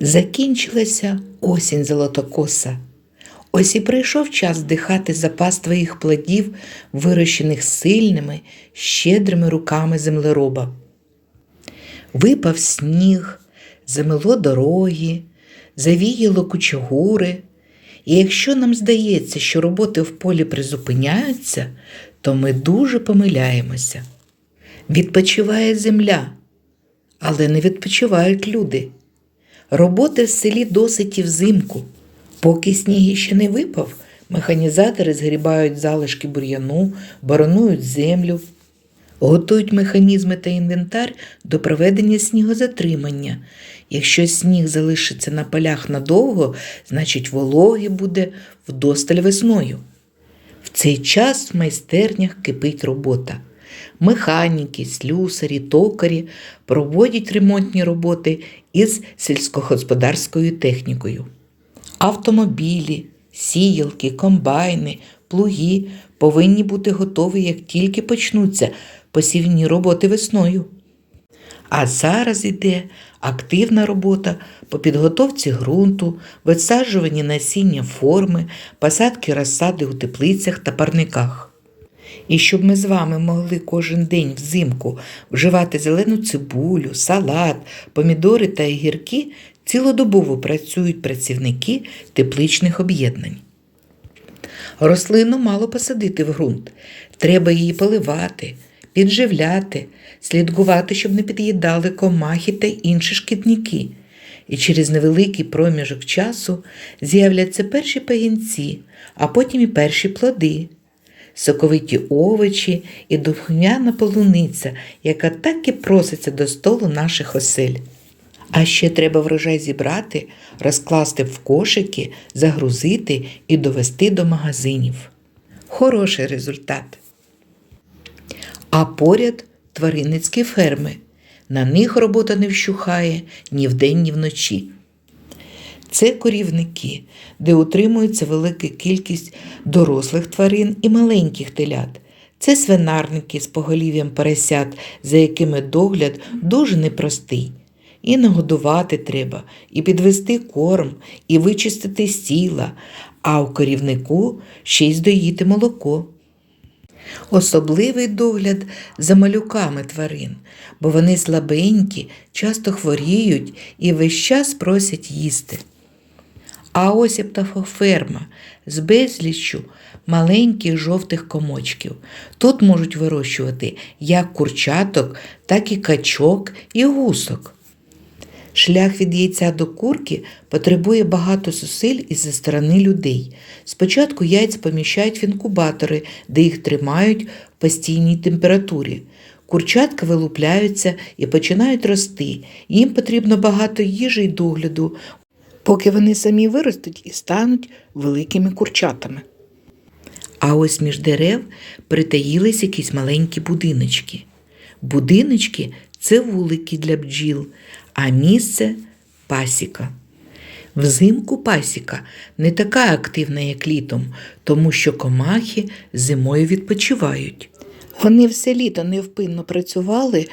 Закінчилася осінь золотокоса. Ось і прийшов час вдихати запас твоїх плодів, вирощених сильними, щедрими руками землероба. Випав сніг, замело дороги, завіяло кучугури. І якщо нам здається, що роботи в полі призупиняються, то ми дуже помиляємося. Відпочиває земля, але не відпочивають люди. Роботи в селі досить і взимку. Поки сніг ще не випав, механізатори згрібають залишки бур'яну, боронують землю, готують механізми та інвентар до проведення снігозатримання. Якщо сніг залишиться на полях надовго, значить вологи буде вдосталь весною. В цей час в майстернях кипить робота. Механіки, слюсарі, токарі проводять ремонтні роботи із сільськогосподарською технікою. Автомобілі, сіялки, комбайни, плуги повинні бути готові, як тільки почнуться посівні роботи весною. А зараз іде активна робота по підготовці ґрунту, висаджуванні насіння форми, посадки розсади у теплицях та парниках. І щоб ми з вами могли кожен день взимку вживати зелену цибулю, салат, помідори та огірки, цілодобово працюють працівники тепличних об'єднань. Рослину мало посадити в ґрунт. Треба її поливати, підживляти, слідкувати, щоб не під'їдали комахи та інші шкідники. І через невеликий проміжок часу з'являться перші пагінці, а потім і перші плоди, соковиті овочі і духмяна полуниця, яка так і проситься до столу наших осель. А ще треба врожай зібрати, розкласти в кошики, загрузити і довести до магазинів. Хороший результат. А поряд тваринницькі ферми. На них робота не вщухає ні вдень, ні вночі. Це корівники, де утримується велика кількість дорослих тварин і маленьких телят. Це свинарники з поголів'ям поросят, за якими догляд дуже непростий. І нагодувати треба, і підвести корм, і вичистити стіла, а у корівнику ще й здоїти молоко. Особливий догляд за малюками тварин, бо вони слабенькі, часто хворіють і весь час просять їсти. А ось і з безліччю маленьких жовтих комочків. Тут можуть вирощувати як курчаток, так і качок і гусок. Шлях від яйця до курки потребує багато зусиль із-за сторони людей. Спочатку яйця поміщають в інкубатори, де їх тримають в постійній температурі. Курчатка вилупляються і починають рости. Їм потрібно багато їжі й догляду, поки вони самі виростуть і стануть великими курчатами. А ось між дерев притаїлись якісь маленькі будиночки. Будиночки це вулики для бджіл, а місце пасіка. Взимку пасіка не така активна, як літом, тому що комахи зимою відпочивають. Вони все літо невпинно працювали,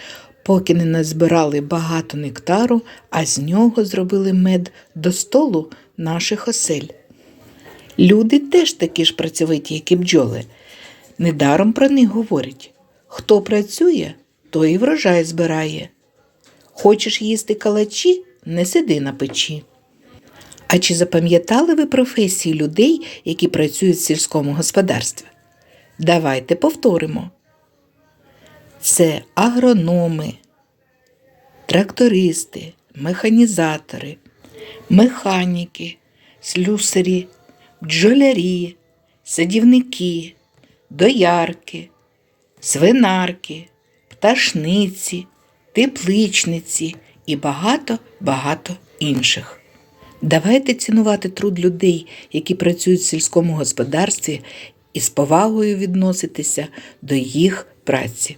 поки не назбирали багато нектару, а з нього зробили мед до столу наших осель. Люди теж такі ж працьовиті, як і бджоли. Недаром про них говорять хто працює, той і врожай збирає. Хочеш їсти калачі, не сиди на печі. А чи запам'ятали ви професії людей, які працюють в сільському господарстві? Давайте повторимо. Це агрономи, трактористи, механізатори, механіки, слюсарі, бджолярі, садівники, доярки, свинарки, пташниці, тепличниці і багато-багато інших. Давайте цінувати труд людей, які працюють в сільському господарстві, і з повагою відноситися до їх праці.